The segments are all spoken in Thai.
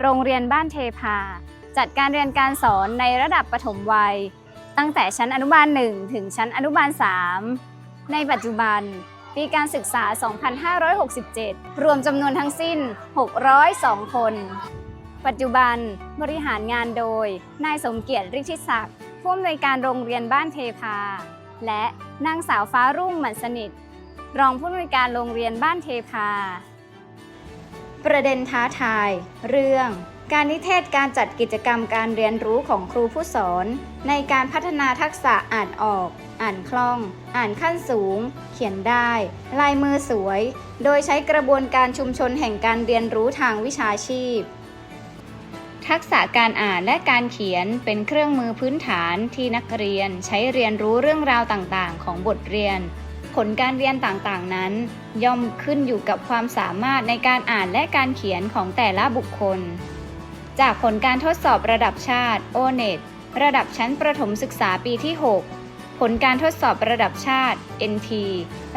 โรงเรียนบ้านเทพา จัดการเรียนการสอนในระดับประถมวัย ตั้งแต่ชั้นอนุบาล 1 ถึงชั้นอนุบาล 3 ในปัจจุบันปีการศึกษา 2567 รวมจำนวนทั้งสิ้น 602 คน ปัจจุบันบริหารงานโดย นายสมเกียรติฤทธิศักดิ์ผู้อำนวยการโรงเรียนบ้านเทพา และนางสาวฟ้ารุ่งหมันสนิท รองผู้อำนวยการโรงเรียนบ้านเทพา ประเด็นท้าทาย เรื่อง การนิเทศการจัดกิจกรรมการเรียนรู้ของครูผู้สอน ในการพัฒนาทักษะอ่านออก อ่านคล่อง อ่านขั้นสูง เขียนได้ ลายมือสวย โดยใช้กระบวนการชุมชนแห่งการเรียนรู้ทางวิชาชีพ ทักษะการอ่านและการเขียนเป็นเครื่องมือพื้นฐานที่นักเรียนใช้เรียนรู้เรื่องราวต่างๆ ของบทเรียน ผลการเรียนต่างๆนั้น ย่อมขึ้นอยู่กับความสามารถในการอ่านและการเขียนของแต่ละบุคคล จากผลการทดสอบระดับชาติ o n e t ระดับชั้นประถมศึกษาปีที่ 6 ผลการทดสอบระดับชาติ NT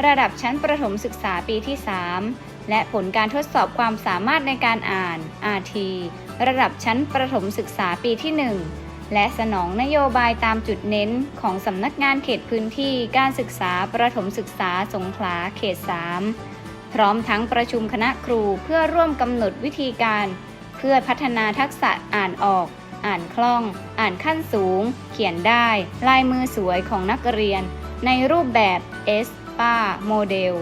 ระดับชั้นประถมศึกษาปีที่ 3 และผลการทดสอบความสามารถในการอ่าน RT ระดับชั้นประถมศึกษาปีที่ 1 และสนองนโยบายตามจุดเน้นของสำนักงานเขตพื้นที่การศึกษาประถมศึกษาสงขลาเขต 3 พร้อมทั้งประชุมคณะครูเพื่อร่วมกำหนดวิธีการ เพื่อพัฒนาทักษะอ่านออก อ่านคล่อง อ่านขั้นสูง เขียนได้ ลายมือสวยของนักเรียน ในรูปแบบ S ป้าโมเดล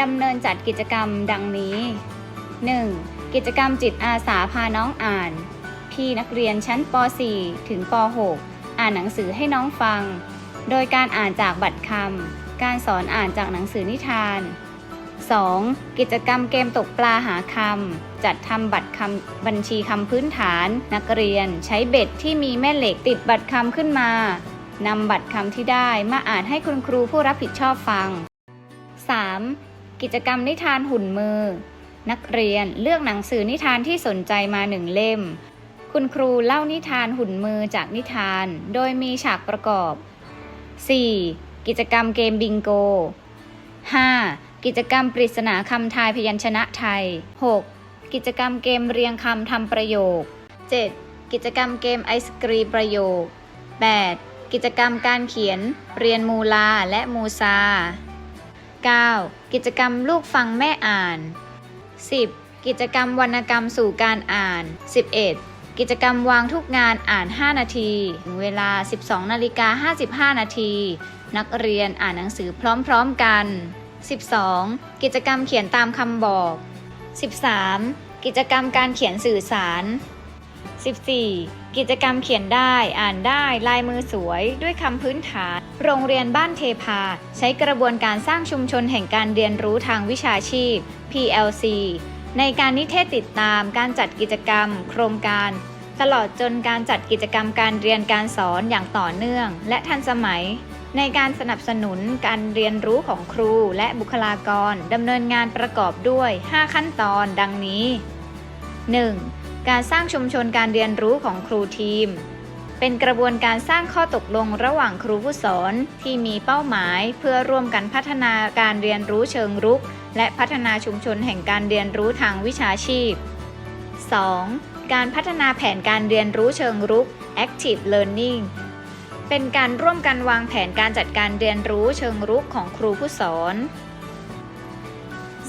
ดำเนินจัดกิจกรรมดังนี้ 1. กิจกรรมจิตอาสาพาน้องอ่าน พี่นักเรียนชั้นป .4 ถึงป .6 อ่านหนังสือให้น้องฟัง โดยการอ่านจากบัตรคำ การสอนอ่านจากหนังสือนิทาน 2. กิจกรรมเกมตกปลาหาคำ จัดทำบัตรคำบัญชีคำพื้นฐาน นักเรียนใช้เบ็ดที่มีแม่เหล็กติดบัตรคำขึ้นมานำบัตรคำที่ได้มาอ่านให้คุณครูผู้รับผิดชอบฟัง 3. กิจกรรมนิทานหุ่นมือ นักเรียนเลือกหนังสือนิทานที่สนใจมาหนึ่งเล่ม คุณครูเล่านิทานหุ่นมือจากนิทาน โดยมีฉากประกอบ 4. กิจกรรมเกมบิงโก 5. กิจกรรมปริศนาคำทายพยัญชนะไทย 6. กิจกรรมเกมเรียงคำทำประโยค 7. กิจกรรมเกมไอศกรีมประโยค 8. กิจกรรมการเขียน เรียนมูลาและมูซา 9. กิจกรรมลูกฟังแม่อ่าน 10. กิจกรรมวรรณกรรมสู่การอ่าน 11. กิจกรรมวางทุกงานอ่าน 5 นาทีเวลา 12นาฬิกา55 นาที นักเรียนอ่านหนังสือพร้อมๆกัน 12. กิจกรรมเขียนตามคำบอก 13. กิจกรรมการเขียนสื่อสาร 14. กิจกรรมเขียนได้อ่านได้ลายมือสวยด้วยคำพื้นฐาน โรงเรียนบ้านเทพา ใช้กระบวนการสร้างชุมชนแห่งการเรียนรู้ทางวิชาชีพ PLC ในการนิเทศติดตามการจัดกิจกรรม โครงการ ตลอดจนการจัดกิจกรรมการเรียนการสอนอย่างต่อเนื่อง และทันสมัย ในการสนับสนุนการเรียนรู้ของครูและบุคลากรดำเนินงานประกอบด้วย 5 ขั้นตอนดังนี้ 1. การสร้างชุมชนการเรียนรู้ของครูทีม เป็นกระบวนการสร้างข้อตกลงระหว่างครูผู้สอนที่มีเป้าหมายเพื่อร่วมกันพัฒนาการเรียนรู้เชิงรุก และพัฒนาชุมชนแห่งการเรียนรู้ทางวิชาชีพ 2. การพัฒนาแผนการเรียนรู้เชิงรุก active learning เป็นการร่วมกันวางแผนการจัดการเรียนรู้เชิงรุกของครูผู้สอน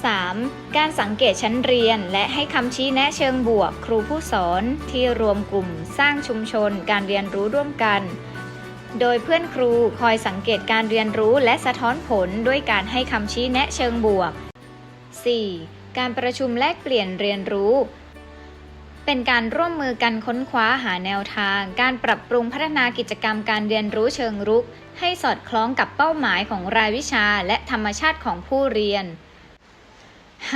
3. การสังเกตชั้นเรียนและให้คำชี้แนะเชิงบวก ครูผู้สอนที่รวมกลุ่มสร้างชุมชนการเรียนรู้ร่วมกัน โดยเพื่อนครูคอยสังเกตการเรียนรู้และสะท้อนผลด้วยการให้คำชี้แนะเชิงบวก 4. การประชุมแลกเปลี่ยนเรียนรู้ เป็นการร่วมมือกันค้นคว้าหาแนวทาง การปรับปรุงพัฒนากิจกรรมการเรียนรู้เชิงรุก ให้สอดคล้องกับเป้าหมายของรายวิชาและธรรมชาติของผู้เรียน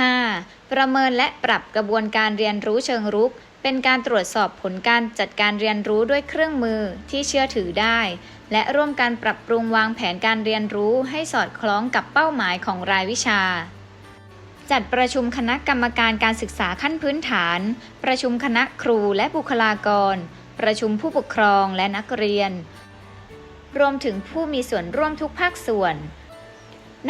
5. ประเมินและปรับกระบวนการเรียนรู้เชิงรุก เป็นการตรวจสอบผลการจัดการเรียนรู้ด้วยเครื่องมือที่เชื่อถือได้ และร่วมกันปรับปรุงวางแผนการเรียนรู้ให้สอดคล้องกับเป้าหมายของรายวิชา จัดประชุมคณะกรรมการการศึกษาขั้นพื้นฐาน ประชุมคณะครูและบุคลากร ประชุมผู้ปกครองและนักเรียน รวมถึงผู้มีส่วนร่วมทุกภาคส่วน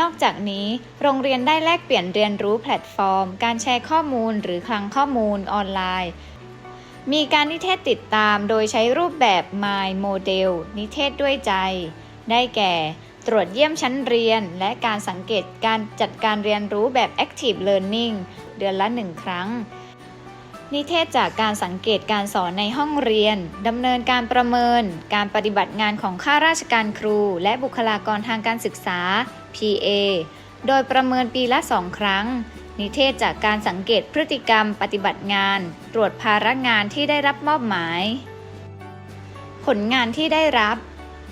นอกจากนี้ โรงเรียนได้แลกเปลี่ยนเรียนรู้แพลตฟอร์ม การแชร์ข้อมูลหรือคลังข้อมูลออนไลน์ มีการนิเทศติดตามโดยใช้รูปแบบ My Model นิเทศด้วยใจ ได้แก่ ตรวจเยี่ยมชั้นเรียน และการสังเกตการจัดการเรียนรู้แบบ Active Learning เดือนละหนึ่งครั้ง นิเทศจากการสังเกตการสอนในห้องเรียนดำเนินการประเมิน การปฏิบัติงานของข้าราชการครู และบุคลากรทางการศึกษา PA โดยประเมินปีละสองครั้ง นิเทศจากการสังเกตพฤติกรรมปฏิบัติงาน ตรวจภาระงานที่ได้รับมอบหมาย ผลงานที่ได้รับ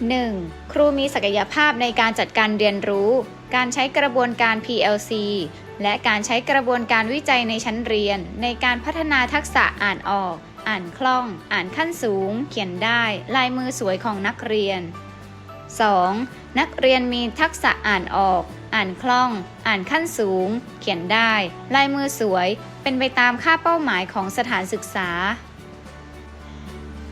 1. ครูมีศักยภาพในการจัดการเรียนรู้ การใช้กระบวนการ PLC และการใช้กระบวนการวิจัยในชั้นเรียน ในการพัฒนาทักษะอ่านออก อ่านคล่อง อ่านขั้นสูง เขียนได้ ลายมือสวยของนักเรียน 2. นักเรียนมีทักษะอ่านออก อ่านคล่อง อ่านขั้นสูง เขียนได้ ลายมือสวย เป็นไปตามค่าเป้าหมายของสถานศึกษา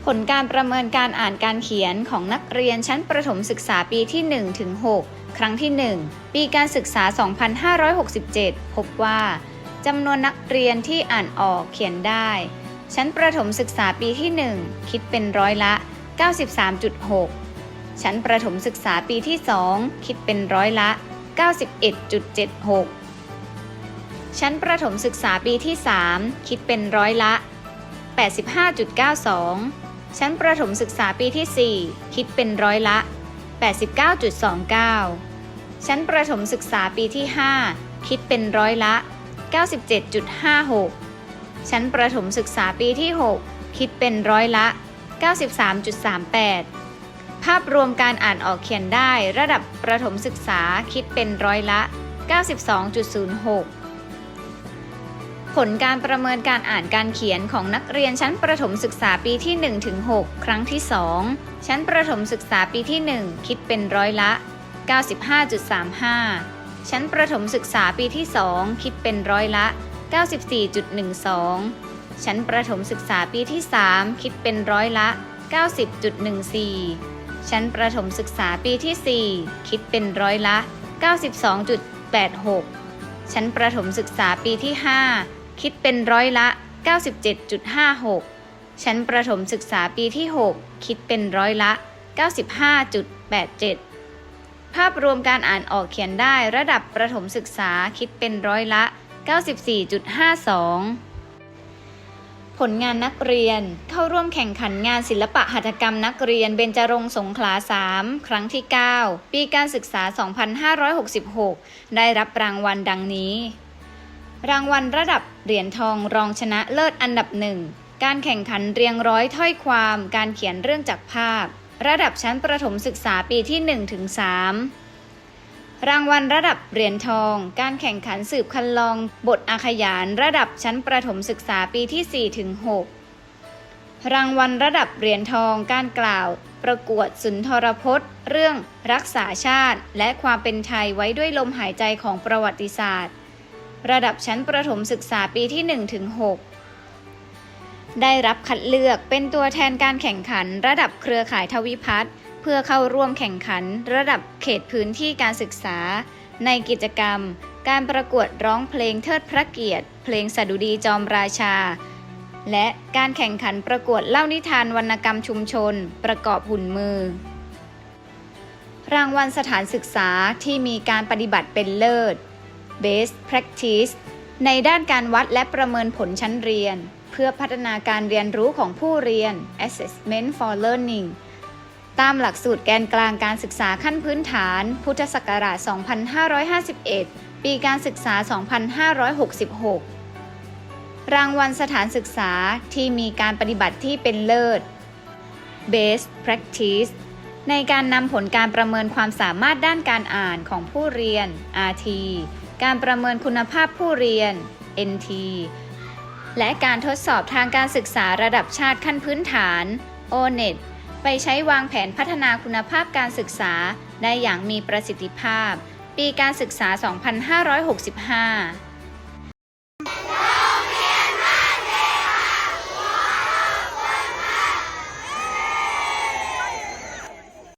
ผลการประเมินการอ่านการเขียนของนักเรียนชั้นประถมศึกษาปีที่ 1 ถึง 6 ครั้งที่ 1 ปีการศึกษา 2567 พบว่าจำนวนนักเรียนที่อ่านออกเขียนได้ ชั้นประถมศึกษาปีที่ 1 คิดเป็นร้อยละ 93.6 ชั้นประถมศึกษาปีที่ 2 คิดเป็นร้อยละ 91.76 ชั้นประถมศึกษาปีที่ 3 คิดเป็นร้อยละ 85.92 ชั้นประถมศึกษาปีที่ 4 คิดเป็นร้อยละ 89.29 ชั้นประถมศึกษาปีที่ 5 คิดเป็นร้อยละ 97.56 ชั้นประถมศึกษาปีที่ 6 คิดเป็นร้อยละ 93.38 ภาพรวมการอ่านออกเขียนได้ระดับประถมศึกษาคิดเป็นร้อยละ 92.06 ผลการประเมินการอ่านการเขียนของนักเรียนชั้นประถมศึกษาปีที่1ถึง6ครั้งที่ 2 ชั้นประถมศึกษาปีที่ 1 คิดเป็นร้อยละ 95.35 ชั้นประถมศึกษาปีที่ 2 คิดเป็นร้อยละ 94.12 ชั้นประถมศึกษาปีที่ 3 คิดเป็นร้อยละ 90.14 ชั้นประถมศึกษาปีที่ 4 คิดเป็นร้อยละ 92.86 ชั้นประถมศึกษาปีที่ 5 คิดเป็นร้อยละ 97.56 ชั้นประถมศึกษาปีที่ 6 คิดเป็นร้อยละ 95.87 ภาพรวมการอ่านออกเขียนได้ระดับประถมศึกษาคิดเป็นร้อยละ 94.52 ผลงานนักเรียนเข้าร่วมแข่งขันงานศิลปะหัตถกรรมนักเรียนเบญจรงสงขลา 3 ครั้งที่ 9 ปีการศึกษา 2566 ได้รับรางวัลดังนี้ รางวัลระดับเหรียญทองรองชนะเลิศอันดับหนึ่ง การแข่งขันเรียงร้อยถ้อยความ การเขียนเรื่องจากภาพ ระดับชั้นประถมศึกษาปีที่1ถึง3รางวัลระดับเหรียญทอง การแข่งขันสืบคันลอง บทอาขยานระดับชั้นประถมศึกษาปีที่4ถึง6รางวัลระดับเหรียญทอง การกล่าว ประกวดสุนทรพจน์ เรื่องรักษาชาติ และความเป็นไทยไว้ด้วยลมหายใจของประวัติศาสตร์ ระดับชั้นประถมศึกษาปีที่1ถึง6ได้รับคัดเลือกเป็นตัวแทนการแข่งขันระดับเครือข่ายทวิพัฒน์เพื่อเข้าร่วมแข่งขันระดับเขตพื้นที่การศึกษา ในกิจกรรม การประกวดร้องเพลงเทิดพระเกียรติ เพลงสดุดีจอมราชา และการแข่งขันประกวดเล่านิทานวรรณกรรมชุมชน ประกอบหุ่นมือ รางวัลสถานศึกษาที่มีการปฏิบัติเป็นเลิศ Best Practice ในด้านการวัดและประเมินผลชั้นเรียน เพื่อพัฒนาการเรียนรู้ของผู้เรียน Assessment for Learning ตามหลักสูตรแกนกลางการศึกษาขั้นพื้นฐาน พุทธศักราช 2551 ปีการศึกษา 2566 รางวัลสถานศึกษาที่มีการปฏิบัติที่เป็นเลิศ Best Practice ในการนำผลการประเมินความสามารถด้านการอ่านของผู้เรียน RT การประเมินคุณภาพผู้เรียน NT และการทดสอบทางการศึกษาระดับชาติขั้นพื้นฐาน ONET ไปใช้วางแผนพัฒนาคุณภาพการศึกษาได้อย่างมีประสิทธิภาพ ปีการศึกษา 2565